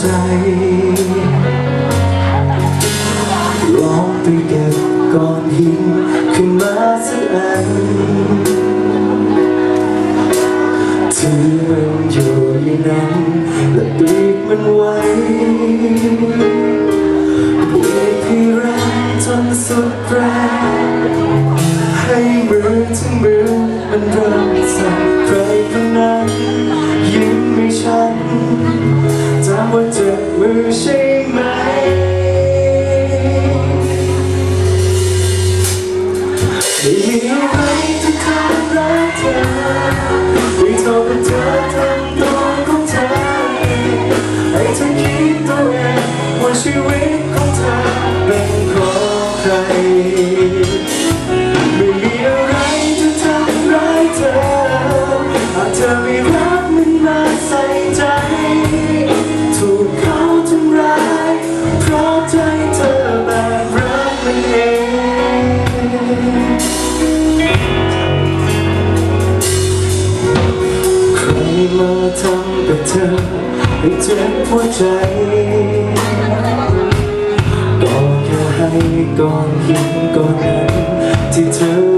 ใจ ลองไปเก็บก้อนหินขึ้นมาสักอันถือมันอยู่ยนั้นและบีบมันไว้บีบให้แรงจนสุดแรงให้มือทั้งมือมันเริ่มสั่น ว่าเจ็บมือใช่ไหมไม่ ทำกับเธอให้เจ็บหัวใจก็แค่ให้ก้อนหินก้อนนั้นที่เธอ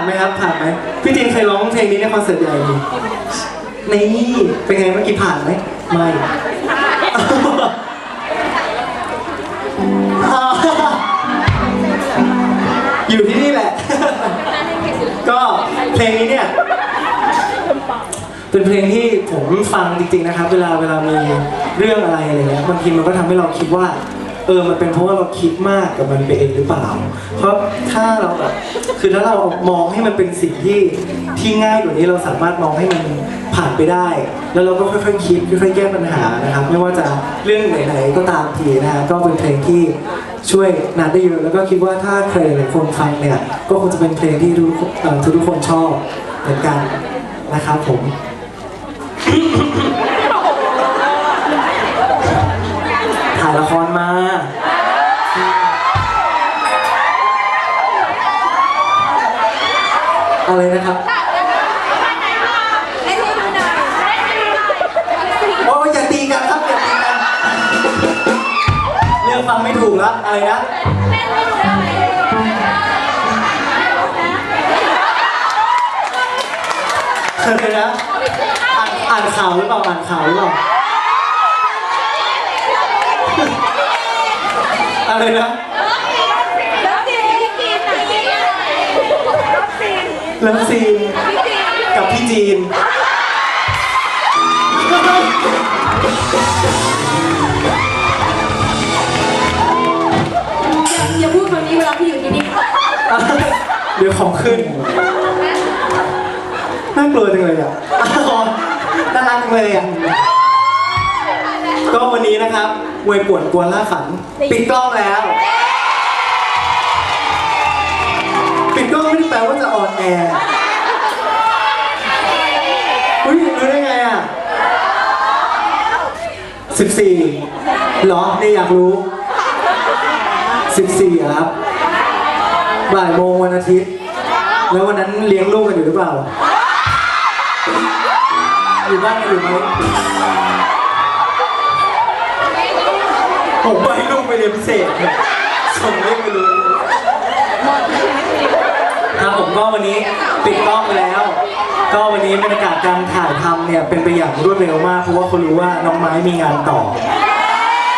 าผ่านไหมครับผ่านไหมพี่จีนเคยร้องเพลงนี้ในคอนเสิร์ตใหญ่ไหมนี่เป็นไงเมื่อกี้ผ่านไหมไม่อยู่ที่นี่แหละ ก็เพลงนี้เนี่ย เป็นเพลงที่ผมฟังจริงๆนะครับ เวลาเวลามีเรื่องอะไรอะไรเงี้ยบางทีมันก็ทำให้เราคิดว่า ออมันเป็นเพราะว่าเราคิดมากกับมันไปเองหรือเปล่า เพราะถ้าเราแบบคือถ้าเรามองให้มันเป็นสิ่งที่ที่ง่ายกว่านี้เราสามารถมองให้มันผ่านไปได้ แล้วเราก็ค่อยๆคิดค่อยๆแก้ปัญหานะครับ ไม่ว่าจะเรื่องไหนๆก็ตามทีนะฮะก็เป็นเพลงที่ช่วยนัดได้เยอะแล้วก็คิดว่าถ้าใครหลายคนฟังเนี่ยก็คงจะเป็นเพลงที่ทุกทุกคนชอบเหมือนกันนะครับผมถ่ายละครมา อะไรนะครับโอ้อย่าตีกันครับอย่าตีกันเรื่องฟังไม่ถูกละอะไรนะเคยนะอ่านข่าวหรือเปล่าอ่านข่าวหรือเปล่าอะไรนะ เลิฟซีนกับพี่จีน อย่าอย่าพูดคำนี้เวลาพี่อยู่ที่นี่เดี๋ยวของขึ้น น่ากลัวจังเลยอะอ๋อน่ารักจังเลยอะ ก็วันนี้นะครับมวยป่วนกวนล่าฝัน ปิดกล้องแล้ว แปลว่าจะออนแอร์อุ้ยรู้ได้ไงอะสิบสี่หรอนี่อยากรู้สิบสี่ครับ บ่ายโมงวันอาทิตย์ แล้ววันนั้นเลี้ยงลูกกันอยู่หรือเปล่า อยู่บ้านกันอยู่ไหมผมไปลูกไปเรียนพิเศษเนี่ยส่งเลขไปรู้ ครับผมก็วันนี้ปิดกล้องไปแล้ว ก็วันนี้บรรยากาศการถ่ายทำเนี่ยเป็นไปอย่างรวดเร็วมากเพราะว่าเขารู้ว่าน้องไม้มีงานต่อ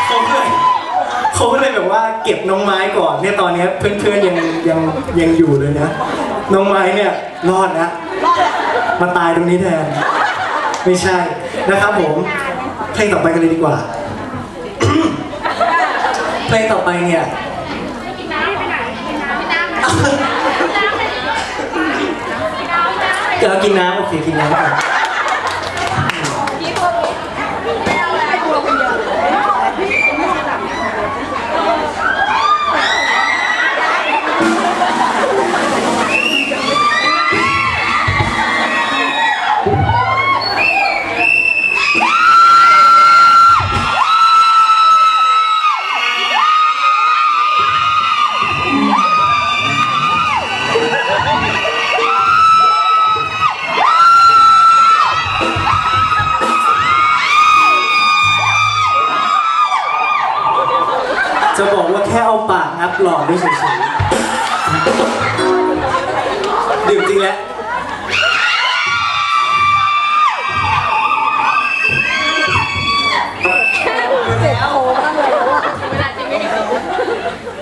เขาก็เลยเขาก็เลยแบบว่าเก็บน้องไม้ก่อนเนี่ยตอนเนี้ยเพื่อนๆยังยังยังอยู่เลยนะ น้องไม้เนี่ยรอดนะมาตายตรงนี้แทนไม่ใช่นะครับผมเพลงต่อไปกันเลยดีกว่า เพลงต่อไปเนี่ย เดี๋ยวเรากินน้ำโอเคกินน้ำ งับหลอดด้วยเฉยๆดื่มจริงแล้ว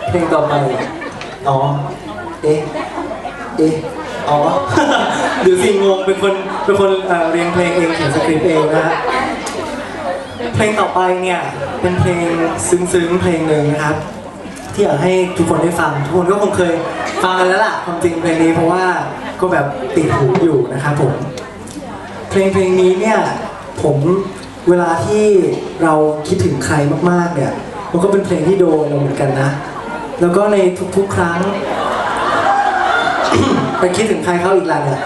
เพลงต่อไปอ๋อ เอ๊ะ เอ๊ะ อ๋อเดี๋ยวสิงงเป็นคนเป็นคนเอ่อเรียงเพลงเองเขียนสคริปต์เองนะฮะเพลงต่อไปเนี่ย เป็นเพลงซึ้งๆ เพลงหนึ่งนะครับ ที่อยากให้ทุกคนได้ฟัง ทุกคนก็คงเคยฟังกันแล้วล่ะความจริงเพลงนี้เพราะว่าก็แบบติดหูอยู่นะครับผม เพลงเพลงนี้เนี่ยผมเวลาที่เราคิดถึงใครมากๆเนี่ยมันก็เป็นเพลงที่โดนเราเหมือนกันนะ แล้วก็ในทุกๆครั้ง ไปคิดถึงใครเขาอีกแล้วเนี่ย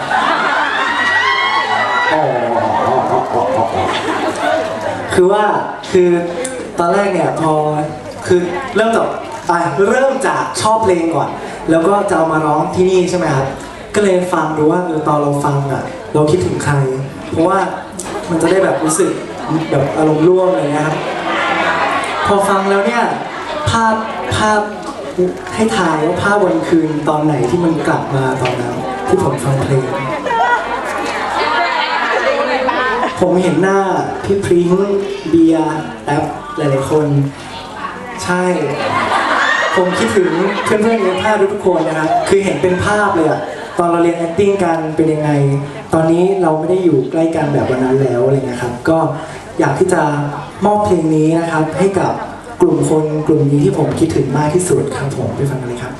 อ๋อคือว่าคือตอนแรกเนี่ยพอคือเริ่มจาก อะเริ่มจากชอบเพลงก่อน แล้วก็จะเอามาร้องที่นี่ใช่ไหมครับ ก็เลยฟังดูว่าเออตอนเราฟังอะ เราคิดถึงใคร เพราะว่ามันจะได้แบบรู้สึกแบบอารมณ์ร่วมอะไรเงี้ยครับ พอฟังแล้วเนี่ยภาพภาพให้ทายว่าภาพวันคืนตอนไหนที่มันกลับมาตอนนั้นที่ผมฟังเพลง ผมเห็นหน้าพี่พริ้งเบียร์แอปหลายๆคน ใช่ ผมคิดถึงเพื่อนๆในภาพทุกคนนะครับคือเห็นเป็นภาพเลยอะตอนเราเรียน acting กันเป็นยังไง ตอนนี้เราไม่ได้อยู่ใกล้กันแบบวันนั้นแล้วอะไรเงี้ยครับ ก็อยากที่จะมอบเพลงนี้นะครับ ให้กับกลุ่มคนกลุ่มนี้ที่ผมคิดถึงมากที่สุดครับผมไปฟังกันเลยครับ